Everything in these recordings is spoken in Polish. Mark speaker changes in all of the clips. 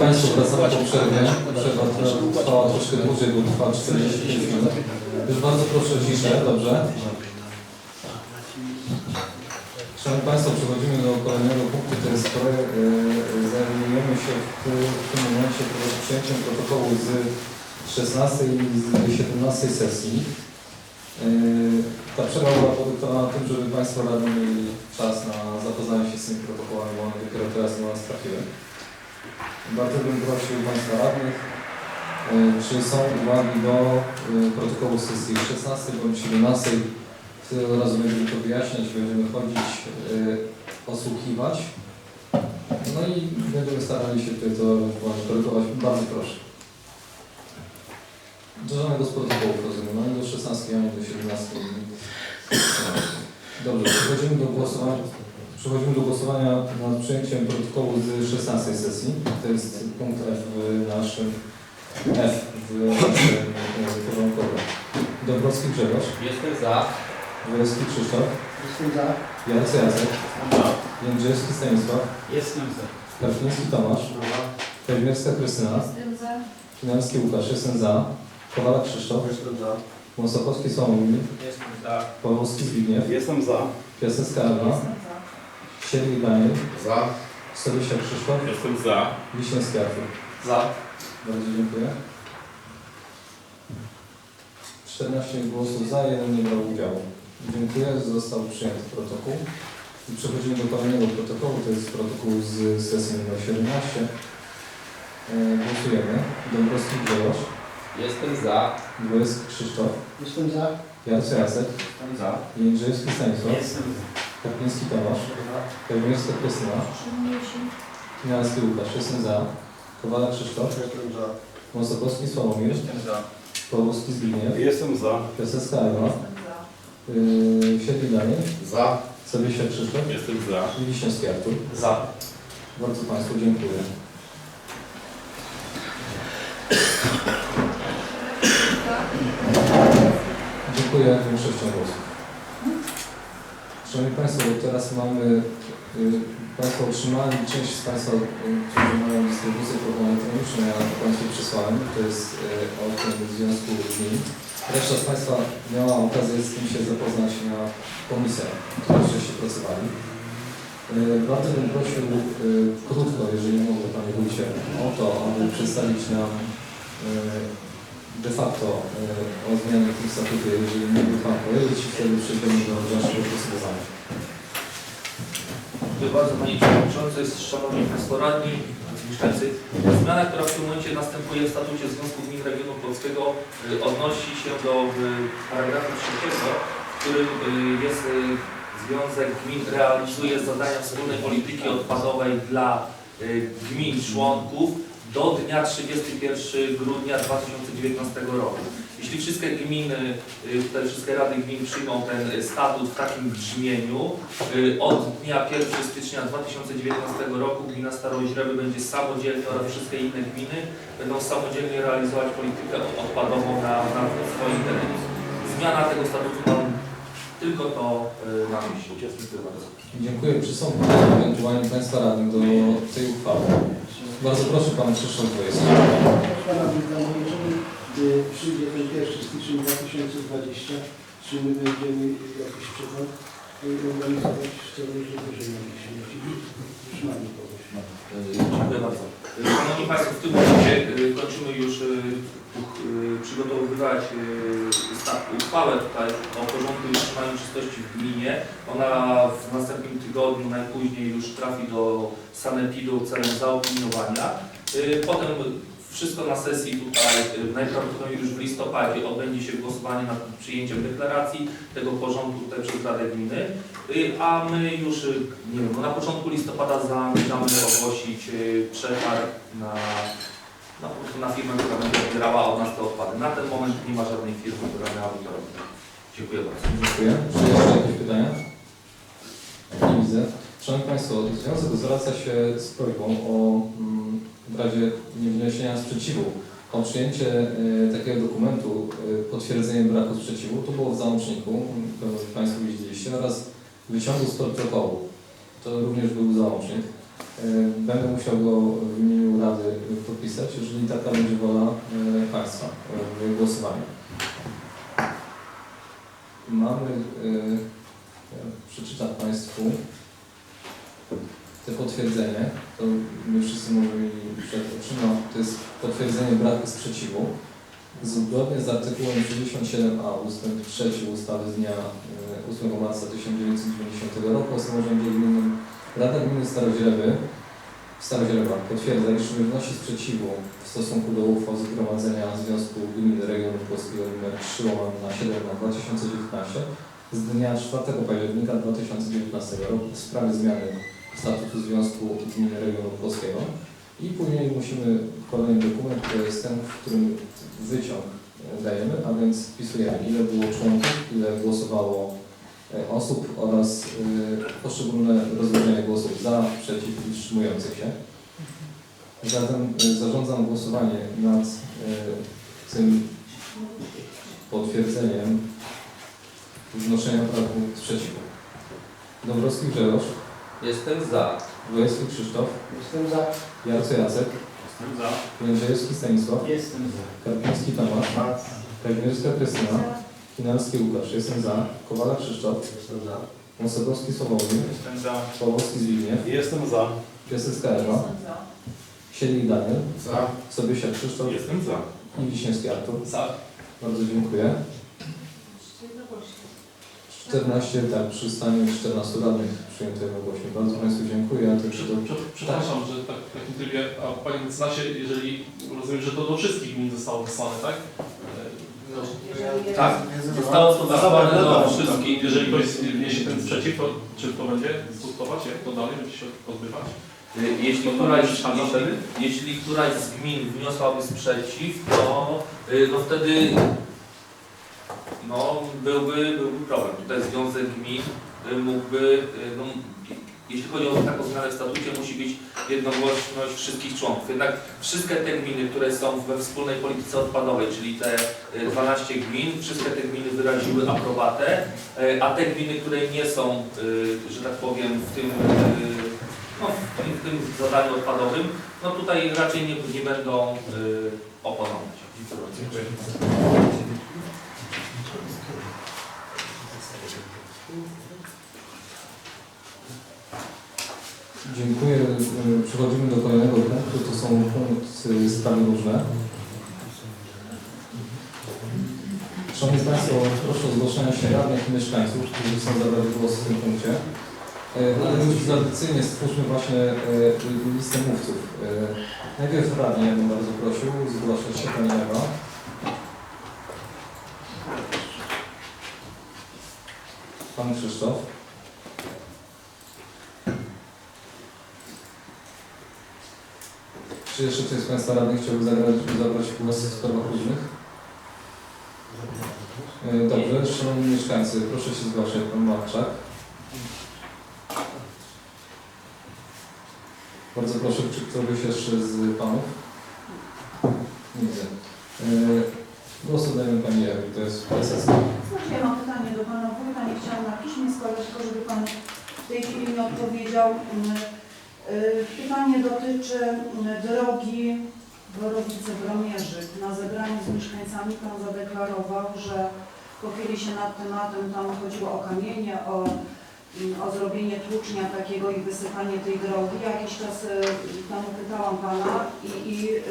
Speaker 1: Państwo, wracamy po przerwie. Przerwa trwa- trwała troszkę dłużej, bo trwa 45 minut. Już bardzo proszę o ciszę, dobrze? Szanowni Państwo, przechodzimy do kolejnego punktu, to jest projekt, yy, zajmujemy się w, tym momencie przyjęciem protokołu z 16 i z 17 sesji. Yy, Ta przerwa była podyktowana tym, żeby Państwo radni mieli czas na zapoznanie się z tymi protokołami, bo one dopiero teraz do nas trafiły. Bardzo bym prosił Państwa radnych, yy, czy są uwagi do yy, protokołu sesji 16 bądź 17. Tyle razu będziemy to wyjaśniać, będziemy chodzić, yy, osłuchiwać. No i będziemy starali się tutaj to korygować. Bardzo proszę. Do żadnego z protokołów rozumiem, ani do 16, ani do 17. Dobrze, przechodzimy do głosowania. Przechodzimy do głosowania nad przyjęciem protokołu z 16 sesji. To jest punkt F w naszym F w naszym e, porządkowym. Dobrowski Grzegorz,
Speaker 2: Jestem za.
Speaker 1: Wojewódzki Krzysztof,
Speaker 3: Jestem za.
Speaker 1: Jarcy Jacek, Jędrzejewski Stanisław,
Speaker 3: Jestem za.
Speaker 1: Karpiński Tomasz, Kazimierska Krystyna,
Speaker 4: Jestem za.
Speaker 1: Kinalski Łukasz, jestem za, Kowalek Krzysztof,
Speaker 3: Jestem za.
Speaker 1: Mosokowski Sławomir,
Speaker 2: Jestem za.
Speaker 1: Pawłowski Zbigniew,
Speaker 3: Jestem za.
Speaker 1: Piasecka Ewa,
Speaker 4: Jestem za.
Speaker 1: Siedlik Daniel,
Speaker 3: Za.
Speaker 1: Storysia Krzysztof,
Speaker 2: Jestem za.
Speaker 1: Wiśniewski Artur.
Speaker 2: Za.
Speaker 1: Bardzo dziękuję. 14 głosów za, jeden nie brał udziału. Dziękuję, został przyjęty protokół. I przechodzimy do kolejnego protokołu, to jest protokół z sesji nr 17. E, Głosujemy. Dąbrowski Grzegorz,
Speaker 2: Jestem za.
Speaker 1: Dwojewski Krzysztof,
Speaker 3: Jestem za.
Speaker 1: Jarcy Jacek,
Speaker 2: Jestem za.
Speaker 1: Jędrzejewski Stanisław,
Speaker 3: Jestem
Speaker 1: Kapliński Tomasz, Kazimierska Krystyna, Kinalski Łukasz, jestem za, Kowala Krzysztof,
Speaker 3: Jestem za.
Speaker 1: Mosokowski Sławomir,
Speaker 2: Jestem za.
Speaker 1: Pawłowski Zbigniew,
Speaker 3: Jestem za.
Speaker 1: Piasecka Ewa,
Speaker 4: Jestem za.
Speaker 1: Yy, Siedli Daniel,
Speaker 3: Za.
Speaker 1: Sobiesia Krzysztof
Speaker 2: Jestem za.
Speaker 1: i Wiśniewski Artur.
Speaker 2: Za.
Speaker 1: Bardzo Państwu dziękuję. Dziękuję większością głosów. Szanowni Państwo, teraz mamy, y, Państwo otrzymali, część z Państwa, y, którzy mają dystrybucję formą elektroniczną, ja Państwu przysłałem, to jest y, o tym związku gmin. Reszta z Państwa miała okazję z tym się zapoznać na komisjach, które wcześniej pracowali. Bardzo bym prosił krótko, jeżeli mogę Panie Wójcie, o to, aby przedstawić nam de facto y, o zmianie w tym jeżeli mógłby Pan powiedzieć, wtedy przejdziemy do dalszego procedowania.
Speaker 5: Dziękuję bardzo Panie Przewodniczący, Szanowni Państwo Radni, mieszkańcy. Zmiana, która w tym momencie następuje w statucie Związku Gmin Regionu Polskiego y, odnosi się do y, paragrafu trzeciego, w którym y, jest Związek Gmin realizuje zadania wspólnej polityki odpadowej dla gmin członków do dnia 31 grudnia 2019 roku. Jeśli wszystkie gminy, y, te wszystkie rady gmin przyjmą ten statut w takim brzmieniu, y, od dnia 1 stycznia 2019 roku gmina Staroźrewy będzie samodzielnie oraz wszystkie inne gminy będą samodzielnie realizować politykę odpadową na, na swoim terenie. Zmiana tego statutu mam tylko to y, na myśli. Dziękuję.
Speaker 1: Czy są ewentualnie Państwa radnych do tej uchwały? Bardzo proszę Pan Krzysztof
Speaker 3: Wójta, jeżeli y, przyjdzie ten 1 stycznia 2020, czy my będziemy jakiś przykład y, organizować w celu wyżenia śmieci? Trzymamy kogoś.
Speaker 5: Dziękuję bardzo. Szanowni Państwo, w tym momencie y, kończymy już y, y, przygotowywać uchwałę tutaj o porządku i utrzymaniu czystości w gminie. Ona w następnym tygodniu najpóźniej już trafi do sanepidu celem zaopiniowania. Potem wszystko na sesji tutaj najprawdopodobniej już w listopadzie odbędzie się głosowanie nad przyjęciem deklaracji tego porządku tutaj przez Radę Gminy. Y, A my już, y, nie wiem, no na początku listopada zamierzamy ogłosić y, przetarg na, na, na firmę, która będzie odbierała od nas te odpady. Na ten moment nie ma żadnej firmy, która miałaby to robić. Dziękuję bardzo.
Speaker 1: Dziękuję. Czy jeszcze jakieś pytania? Nie widzę. Szanowni Państwo, Związek zwraca się z prośbą o mm, w razie niewniesienia sprzeciwu o przyjęcie takiego dokumentu potwierdzeniem braku sprzeciwu. To było w załączniku, pewno Państwo widzieliście, oraz wyciągu z protokołu. To również był załącznik. Y, Będę musiał go w imieniu Rady podpisać, jeżeli taka będzie wola e, Państwa e, w głosowaniu. Mamy, e, przeczytam Państwu te potwierdzenie, to my wszyscy możemy mieli przed oczyma, to jest potwierdzenie braku sprzeciwu. Zgodnie z artykułem 67a ustęp 3 ustawy z dnia e, 8 marca 1990 roku o samorządzie gminnym Rada Gminy Starozielewy Starozielewa potwierdza, iż nie wnosi sprzeciwu w stosunku do uchwał Zgromadzenia Związku Gmin Regionu Polskiego nr 3 łamane na 7 na 2019 z dnia 4 października 2019 roku w sprawie zmiany statutu Związku Gmin Regionu Polskiego. I później musimy kolejny dokument, to jest ten, w którym wyciąg dajemy, a więc wpisujemy ile było członków, ile głosowało e, osób oraz e, poszczególne rozłożenia głosów za, przeciw i wstrzymujących się. Zatem e, zarządzam głosowanie nad tym potwierdzeniem wnoszenia braku sprzeciwu. Dąbrowski Grzegorz,
Speaker 2: Jestem za.
Speaker 1: Wojewódzki Krzysztof,
Speaker 3: Jestem za.
Speaker 1: Jarco Jacek,
Speaker 6: Jestem za.
Speaker 1: Jędrzejewski Stanisław,
Speaker 6: Jestem za.
Speaker 1: Karpiński Tomasz, Kazimierska Krystyna, Kinalski Łukasz, jestem za, Kowala Krzysztof,
Speaker 3: Jestem za.
Speaker 1: Mosowski Sławomir,
Speaker 6: Jestem za.
Speaker 1: Pawłowski Zbigniew,
Speaker 6: Jestem za.
Speaker 1: Piasecka Ewa,
Speaker 4: Jestem za.
Speaker 1: Siedlik Daniel,
Speaker 6: Za.
Speaker 1: Sobiesia Krzysztof
Speaker 6: Jestem za.
Speaker 1: i Wiśniewski Artur.
Speaker 6: Za.
Speaker 1: Bardzo dziękuję. 14, tak, przy stanie 14 radnych przyjęto jednogłośnie. Bardzo Państwu dziękuję. Ja do...
Speaker 7: Przepraszam, że tak w takim trybie, a Panie mecenasie, jeżeli rozumiem, że to do wszystkich gmin zostało wysłane, tak?
Speaker 5: Tak, zostało to wysłane do
Speaker 7: E,
Speaker 5: wszystkich.
Speaker 7: Jeżeli ktoś wniesie ten sprzeciw, to czy to będzie skutkować, jak to dalej będzie się odbywać?
Speaker 5: Jeśli któraś, jeśli, jeśli któraś z gmin wniosłaby sprzeciw, to y, no wtedy no, byłby, byłby problem. Tutaj Związek Gmin mógłby, y, no, jeśli chodzi o taką zmianę w statucie, musi być jednogłośność wszystkich członków. Jednak wszystkie te gminy, które są we wspólnej polityce odpadowej, czyli te y, 12 gmin, wszystkie te gminy wyraziły aprobatę, y, a te gminy, które nie są, y, że tak powiem, w tym, y, no, w tym, w tym zadaniu odpadowym, no tutaj raczej nie, nie będą y, oponować.
Speaker 7: Dziękuję.
Speaker 1: Dziękuję. E, Przechodzimy do kolejnego punktu. To są punkty sprawy różne. Szanowni Państwo, proszę o zgłoszenie się radnych i mieszkańców, którzy chcą zabrać głos w tym punkcie. E, Ale już tradycyjnie stwórzmy właśnie e, listę mówców. Najpierw radnie, bym bardzo prosił, zgłaszać się Pani Ewa. Pan Krzysztof. Czy jeszcze ktoś z Państwa radnych chciałby zabrać, zabrać głos w sprawach różnych? E, Dobrze, szanowni mieszkańcy, proszę się zgłaszać, pan Marczak. Bardzo proszę, czy ktoś jeszcze z Panów? Nie widzę. E, Głos oddajemy Pani Ewi, to jest PSS.
Speaker 4: Znaczy, ja mam pytanie do Pana Wójta, nie chciałam na piśmie składać, tylko żeby Pan w tej chwili mi odpowiedział. Y, Pytanie dotyczy mm, drogi Borowice-Bromierzyk. Na zebraniu z mieszkańcami Pan zadeklarował, że pochyli się nad tematem, tam chodziło o kamienie, o, mm, o zrobienie tłucznia takiego i wysypanie tej drogi. Jakiś czas y, temu pytałam Pana i, i y,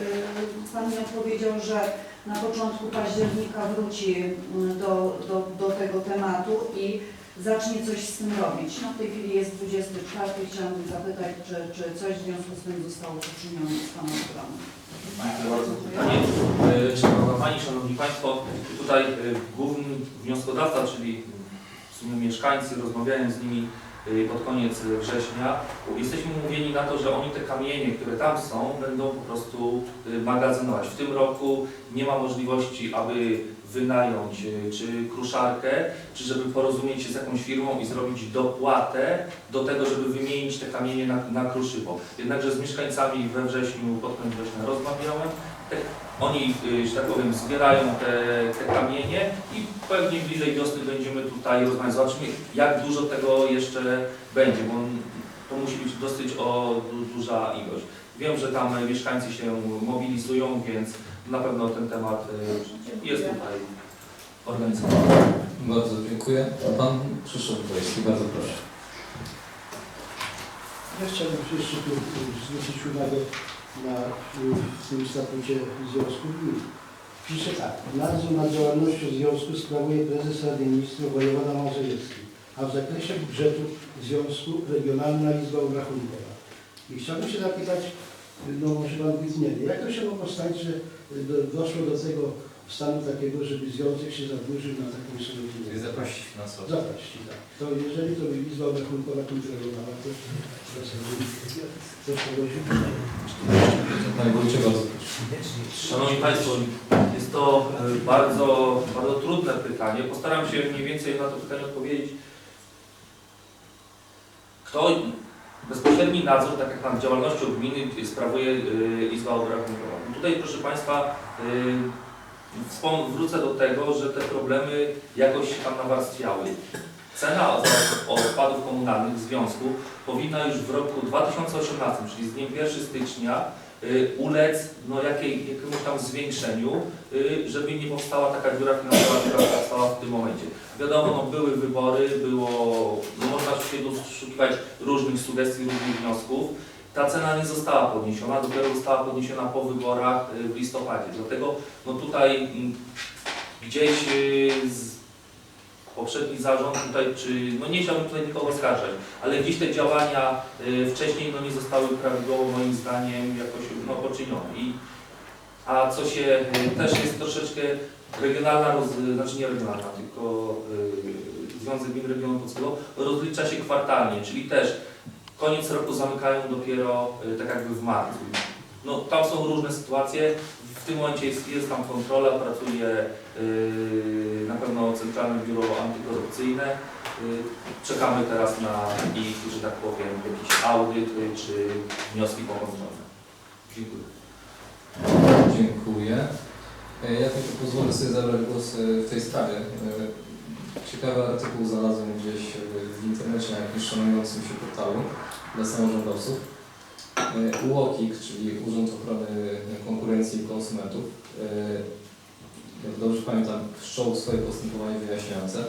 Speaker 4: Pan mi odpowiedział, że na początku października wróci mm, do, do, do tego tematu i zacznie coś z tym robić. No w tej chwili jest 24. Chciałabym zapytać, czy, czy coś w związku z tym zostało poczynione z Pana strony.
Speaker 5: Panie, y, Szanowna Pani, Szanowni Państwo, tutaj y, główny wnioskodawca, czyli w sumie mieszkańcy, rozmawiałem z nimi pod koniec września, jesteśmy umówieni na to, że oni te kamienie, które tam są, będą po prostu y, magazynować. W tym roku nie ma możliwości, aby wynająć y, czy kruszarkę, czy żeby porozumieć się z jakąś firmą i zrobić dopłatę do tego, żeby wymienić te kamienie na, na kruszywo. Jednakże z mieszkańcami we wrześniu, pod koniec września rozmawiałem. Oni, y, że tak powiem, zbierają te, te kamienie i pewnie bliżej wiosny będziemy tutaj rozmawiać. Zobaczymy, jak dużo tego jeszcze będzie, bo to musi być dosyć o du, duża ilość. Wiem, że tam mieszkańcy się mobilizują, więc na pewno ten temat y, jest tutaj organizowany.
Speaker 1: Bardzo dziękuję. A Pan Krzysztof Wojski, bardzo proszę.
Speaker 3: Ja chciałbym jeszcze tu zwrócić uwagę na tym statucie Związku Gmin. Pisze tak. Nadzór nad działalnością związku sprawuje prezes Rady Ministrów wojewoda mazowiecki, a w zakresie budżetu związku Regionalna Izba Obrachunkowa. I chciałbym się zapytać, no może Pan być nie wie, jak to się mogło stać, że do, doszło do tego stanu takiego, żeby związek się zadłużył na taką sumę pieniędzy?
Speaker 2: Zapaści finansowe.
Speaker 3: Zapaści, tak. To jeżeli to by Izba Obrachunkowa kontrolowała, to coś się
Speaker 1: Panie Wójcie.
Speaker 5: Szanowni Państwo, jest to e, bardzo, bardzo trudne pytanie. Postaram się mniej więcej na to pytanie odpowiedzieć. Kto bezpośredni nadzór, tak jak nad działalnością gminy, sprawuje e, Izba Obrachunkowa? Tutaj, proszę Państwa, e, wrócę do tego, że te problemy jakoś się tam nawarstwiały. Cena od- odpadów komunalnych w związku powinna już w roku 2018, czyli z dniem 1 stycznia, y, ulec no, jakiej, jakiemuś tam zwiększeniu, y, żeby nie powstała taka dziura finansowa, która powstała w tym momencie. Wiadomo, no, były wybory, było, no, można się doszukiwać różnych sugestii, różnych wniosków. Ta cena nie została podniesiona, dopiero została podniesiona po wyborach y, w listopadzie. Dlatego no, tutaj mm, gdzieś y, z, poprzedni zarząd tutaj, czy, no nie chciałbym tutaj nikogo oskarżać, ale gdzieś te działania y, wcześniej no, nie zostały prawidłowo moim zdaniem jakoś no, poczynione. I, a co się też jest troszeczkę regionalna, roz, znaczy nie regionalna, tylko Związek Gmin Regionu Polskiego rozlicza się kwartalnie, czyli też koniec roku zamykają dopiero y, tak jakby w marcu. No, tam są różne sytuacje. W tym momencie jest, jest tam kontrola, pracuje yy, na pewno Centralne Biuro Antykorupcyjne. Yy, czekamy teraz na ich, że tak powiem, jakiś audyt y, czy wnioski pokontrolne. Dziękuję.
Speaker 1: Dziękuję. E, Ja tylko pozwolę sobie zabrać głos w tej sprawie. E, Ciekawy artykuł znalazłem gdzieś e, w internecie na jakimś szanującym się portalu dla samorządowców. E, UOKiK, czyli Urząd Ochrony Konkurencji i Konsumentów, e, jak dobrze pamiętam, wszczął swoje postępowanie wyjaśniające,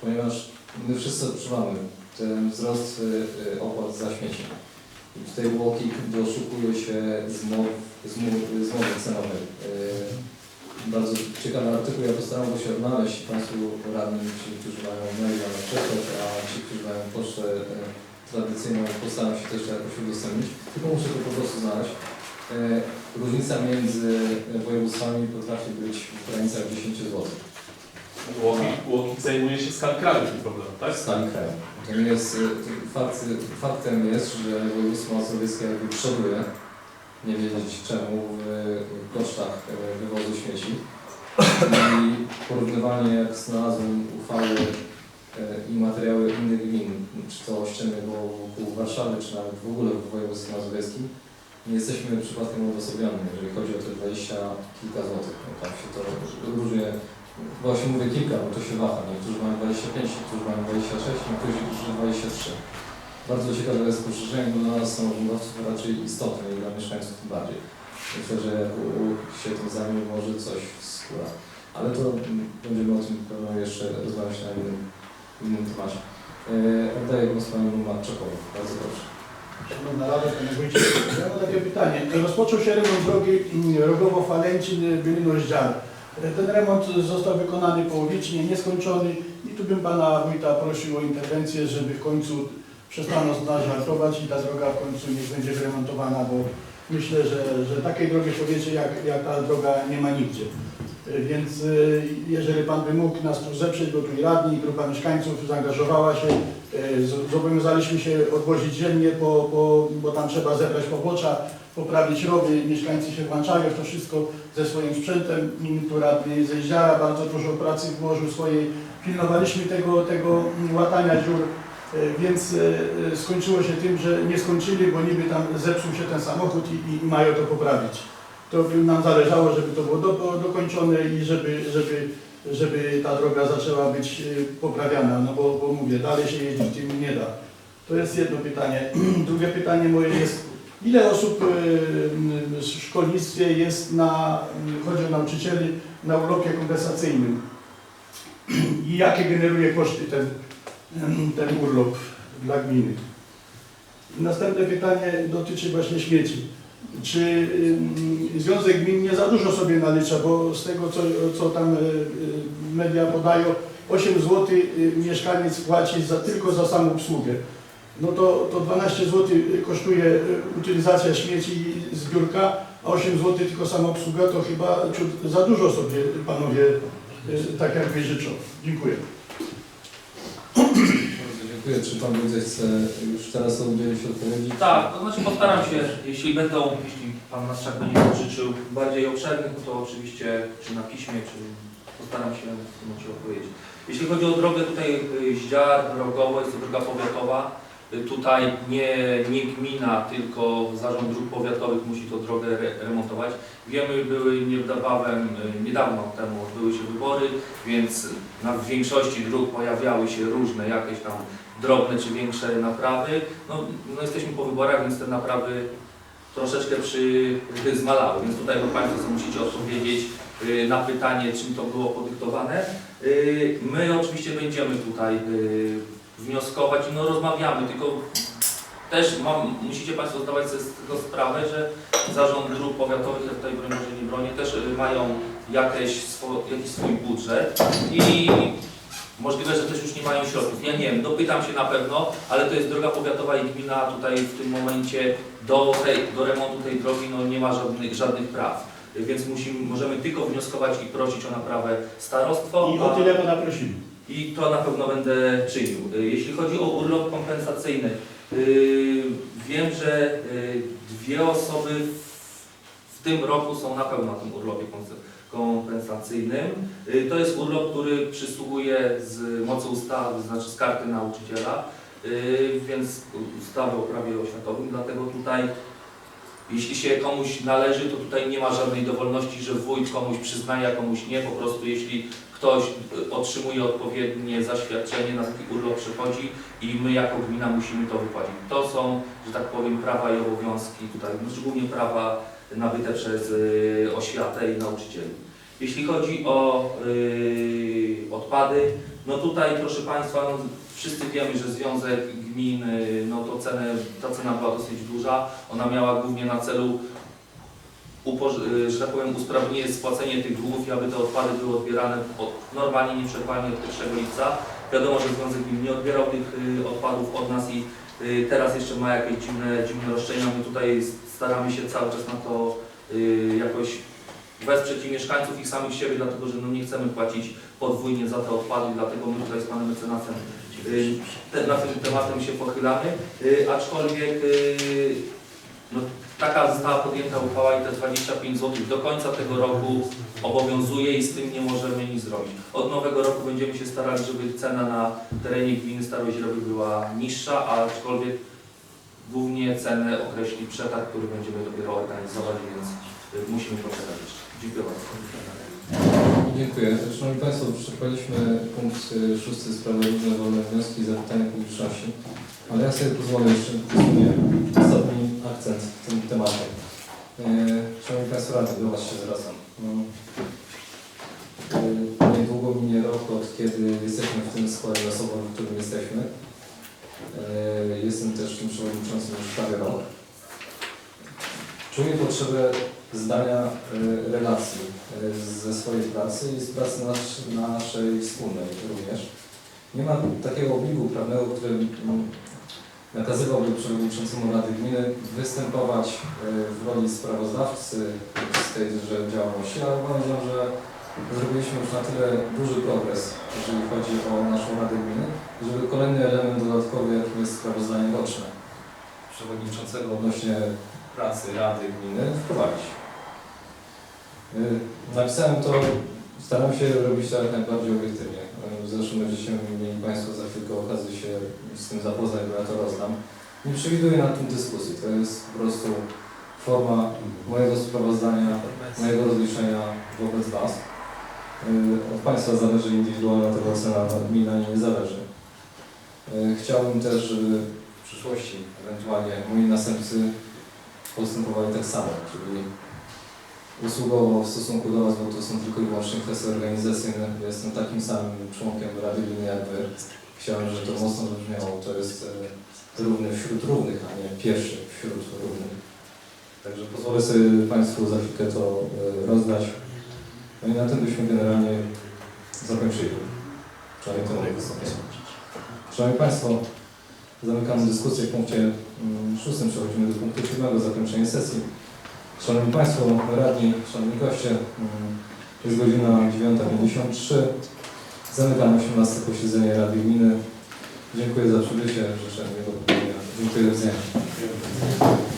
Speaker 1: ponieważ my wszyscy odczuwamy ten wzrost e, e, opłat za śmieci. I tutaj UOKiK doszukuje się zmow, zmow, zmowy cenowej. E, Bardzo ciekawy artykuł, ja postaram się odnaleźć Państwu radnym, ci, którzy mają maila na przesłać, a ci, którzy mają pocztę e, tradycyjną, postaram się też to jakoś udostępnić. Tylko muszę to po prostu znaleźć. E, różnica między województwami potrafi być w granicach 10 zł.
Speaker 7: Łokik, Łokik zajmuje się skalą kraju tym problemem, tak?
Speaker 1: skali kraju. Natomiast y, fakt, faktem jest, że województwo mazowieckie jakby przoduje, nie wiedzieć czemu, w kosztach y, wywozu śmieci. I porównywanie, jak znalazłem uchwały y, i materiały innych gmin, czy to ściemy wokół Warszawy, czy nawet w ogóle w województwie mazowieckim, nie jesteśmy przypadkiem odosobniony, jeżeli chodzi o te 20 kilka złotych. No, tam się to różnie Właśnie mówię kilka, bo to się waha. Niektórzy mają 25, niektórzy mają 26, niektórzy 23. Bardzo ciekawe jest poszerzenie, bo dla nas samorządowców raczej istotne i dla mieszkańców tym bardziej. Myślę, że jak się tym zajmie, może coś skóra. Ale to będziemy o tym pewno jeszcze rozmawiać na innym, innym temacie. Yy, oddaję głos panu Marczakowi. Bardzo proszę.
Speaker 6: Szanowna Rado, Panie Wójcie, ja mam takie pytanie. Rozpoczął się remont drogi mm, Rogowo-Falęcin-Bylinoś-Dziar. Ten remont został wykonany połowicznie, nieskończony i tu bym Pana Wójta prosił o interwencję, żeby w końcu nas żartować i ta droga w końcu niech będzie wyremontowana, bo myślę, że, że takiej drogi w powiecie jak, jak ta droga nie ma nigdzie. Więc y, jeżeli Pan by mógł nas tu zeprzeć, bo tu i radni, i grupa mieszkańców zaangażowała się, y, zobowiązaliśmy się odwozić ziemię, po, po, bo tam trzeba zebrać pobocza, poprawić rowy, mieszkańcy się włączają w to wszystko ze swoim sprzętem, tu radny ze Ziara bardzo dużo pracy włożył swojej, pilnowaliśmy tego, tego łatania dziur, więc y, y, skończyło się tym, że nie skończyli, bo niby tam zepsuł się ten samochód i, i mają to poprawić. To nam zależało, żeby to było do, do, dokończone i żeby, żeby, żeby ta droga zaczęła być poprawiana, no bo, bo mówię, dalej się jeździć tym nie da. To jest jedno pytanie. Drugie pytanie moje jest, ile osób w szkolnictwie jest na, chodzi o nauczycieli, na urlopie kompensacyjnym? I jakie generuje koszty ten, ten urlop dla gminy? Następne pytanie dotyczy właśnie śmieci. Czy y, Związek Gmin nie za dużo sobie nalicza, bo z tego co, co tam y, y, media podają, 8 zł mieszkaniec płaci za, tylko za samą obsługę. No to, to 12 zł kosztuje y, utylizacja śmieci i zbiórka, a 8 zł tylko sama obsługa, to chyba za dużo sobie panowie y, tak jakby życzą. Dziękuję.
Speaker 1: Dziękuję. Czy Pan Wójt chce już teraz udzielić odpowiedzi?
Speaker 5: Tak, to znaczy postaram się, jeśli będą, jeśli Pan Marszałek będzie życzył bardziej obszernych, to oczywiście czy na piśmie, czy postaram się w tym odpowiedzieć. Jeśli chodzi o drogę tutaj y, Ździar, Rogowo, jest to droga powiatowa. Tutaj nie, nie gmina, tylko Zarząd Dróg Powiatowych musi tą drogę re remontować. Wiemy, były niedawno, niedawno temu odbyły się wybory, więc na większości dróg pojawiały się różne jakieś tam drobne czy większe naprawy. No, no jesteśmy po wyborach, więc te naprawy troszeczkę przy, zmalały, więc tutaj Państwo musicie odpowiedzieć y, na pytanie, czym to było podyktowane. Y, My oczywiście będziemy tutaj y, wnioskować, no rozmawiamy, tylko też mam, musicie Państwo zdawać sobie z tego sprawę, że Zarząd Dróg Powiatowych, ja tutaj broń Boże nie bronię, też y, mają jakieś swo, jakiś swój budżet i Możliwe, że też już nie mają środków. Ja nie wiem, dopytam się na pewno, ale to jest droga powiatowa i gmina tutaj w tym momencie do, tej, do remontu tej drogi no, nie ma żadnych, żadnych praw. Więc musimy, możemy tylko wnioskować i prosić o naprawę starostwo.
Speaker 6: I o
Speaker 5: a-
Speaker 6: tyle pana prosimy.
Speaker 5: I to na pewno będę czynił. Y, Jeśli chodzi o urlop kompensacyjny, y, wiem, że y, dwie osoby w, tym roku są na pewno na tym urlopie kompensacyjnym. To jest urlop, który przysługuje z mocy ustawy, znaczy z karty nauczyciela, więc ustawy o prawie oświatowym, dlatego tutaj jeśli się komuś należy, to tutaj nie ma żadnej dowolności, że wójt komuś przyznaje, a komuś nie. Po prostu jeśli ktoś y, otrzymuje odpowiednie zaświadczenie, na taki urlop przychodzi i my jako gmina musimy to wypłacić. To są, że tak powiem, prawa i obowiązki tutaj, no, szczególnie prawa nabyte przez y, oświatę i nauczycieli. Jeśli chodzi o y, odpady, no tutaj proszę Państwa, no, wszyscy wiemy, że Związek Gmin, y, no to cenę, ta cena była dosyć duża. Ona miała głównie na celu że tak powiem, usprawnienie spłacenie tych długów i aby te odpady były odbierane od, normalnie, nieprzerwanie od 1 lipca. Wiadomo, że Związek Gmin nie odbierał tych y, odpadów od nas i y, teraz jeszcze ma jakieś dziwne, dziwne roszczenia. My tutaj staramy się cały czas na to y, jakoś wesprzeć i mieszkańców i samych siebie, dlatego że no, nie chcemy płacić podwójnie za te odpady, dlatego my tutaj z Panem Mecenasem y, nad tym tematem się pochylamy, y, aczkolwiek y, no, taka została podjęta uchwała i te 25 zł do końca tego roku obowiązuje i z tym nie możemy nic zrobić. Od nowego roku będziemy się starali, żeby cena na terenie gminy Staroźrowy była niższa, aczkolwiek głównie cenę określi przetarg, który będziemy dopiero organizować, więc musimy poczekać jeszcze. Dziękuję bardzo.
Speaker 1: Dziękuję. Szanowni Państwo, przeszukaliśmy punkt y, szósty sprawy różne wolne wnioski i zapytania publiczności. Ale ja sobie pozwolę jeszcze w ostatni akcent tym tematem. E, Szanowni Państwo Radni, do Was się zwracam. No, e, Niedługo minie rok od kiedy jesteśmy w tym składzie osobowym, w którym jesteśmy. E, Jestem też tym przewodniczącym już prawie rok. Czuję potrzebę zdania e, relacji e, ze swojej pracy i z pracy nasz, naszej wspólnej również. Nie ma takiego obligu prawnego, który mm, nakazywałby przewodniczącemu Rady Gminy występować e, w roli sprawozdawcy z tejże działalności, ale uważam, że zrobiliśmy już na tyle duży progres, jeżeli chodzi o naszą Radę Gminy, żeby kolejny element dodatkowy, jakim jest sprawozdanie roczne przewodniczącego odnośnie pracy Rady Gminy wprowadzić. Y, Napisałem to, staram się robić to jak najbardziej obiektywnie. Y, Zresztą będziecie mieli Państwo za chwilkę okazję się z tym zapoznać, bo ja to rozdam. Nie przewiduję nad tym dyskusji. To jest po prostu forma mojego sprawozdania, mojego rozliczenia wobec Was. Y, Od Państwa zależy indywidualna tego ocena, od na nie zależy. Chciałbym też, żeby przyszłości ewentualnie moi następcy postępowali tak samo, czyli usługowo w stosunku do Was, bo to są tylko i wyłącznie kwestie organizacyjne. Ja Jestem takim samym członkiem Rady Gminy jak Wy. Chciałem, żeby to mocno wybrzmiało. To jest e, równy wśród równych, a nie pierwszy wśród równych. Także pozwolę sobie Państwu za chwilkę to e, rozdać. No i na tym byśmy generalnie zakończyli. Wczoraj to wystąpienie. Szanowni Państwo, zamykamy dyskusję w punkcie szóstym. Przechodzimy do punktu siódmego, zakończenie sesji. Szanowni Państwo, radni, szanowni goście, mm, jest godzina 9.53. Zamykam 18 posiedzenie Rady Gminy. Dziękuję za przybycie, życzę miłego popołudnia. Dziękuję za widzenia.